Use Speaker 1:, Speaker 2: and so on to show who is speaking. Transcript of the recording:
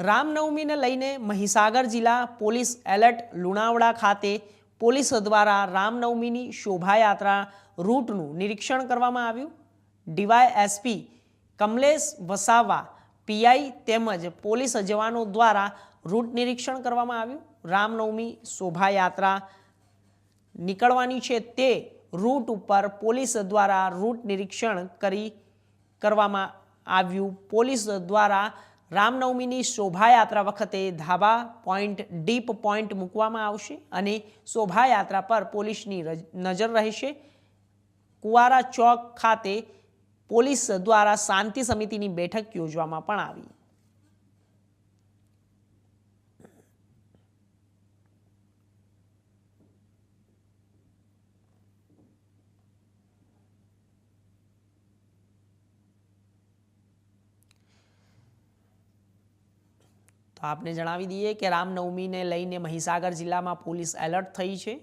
Speaker 1: રામનવમીને લઈને મહીસાગર જિલ્લા police alert લુણાવડા ખાતે પોલીસ દ્વારા રામનવમીની શોભાયાત્રા રૂટનું નિરીક્ષણ કરવામાં આવ્યું. DY SP Kamlesh Vasava, PI તેમજ પોલીસ જવાનો દ્વારા રૂટ નિરીક્ષણ કરવામાં આવ્યું. રામનવમી શોભાયાત્રા નીકળવાની છે તે રૂટ ઉપર પોલીસ દ્વારા રૂટ નિરીક્ષણ કરી કરવામાં આવ્યું. પોલીસ દ્વારા રામનવમીની શોભાયાત્રા વખતે ધાબા પોઈન્ટ, ડીપ પોઈન્ટ મૂકવામાં આવશે અને શોભાયાત્રા પર પોલીસની નજર રહેશે. કુવારા ચોક ખાતે પોલીસ દ્વારા શાંતિ સમિતિની બેઠક યોજવામાં પણ આવી. તો આપને જણાવી દઈએ કે રામનવમીને લઈને મહીસાગર જિલ્લામાં પોલીસ એલર્ટ થઈ છે.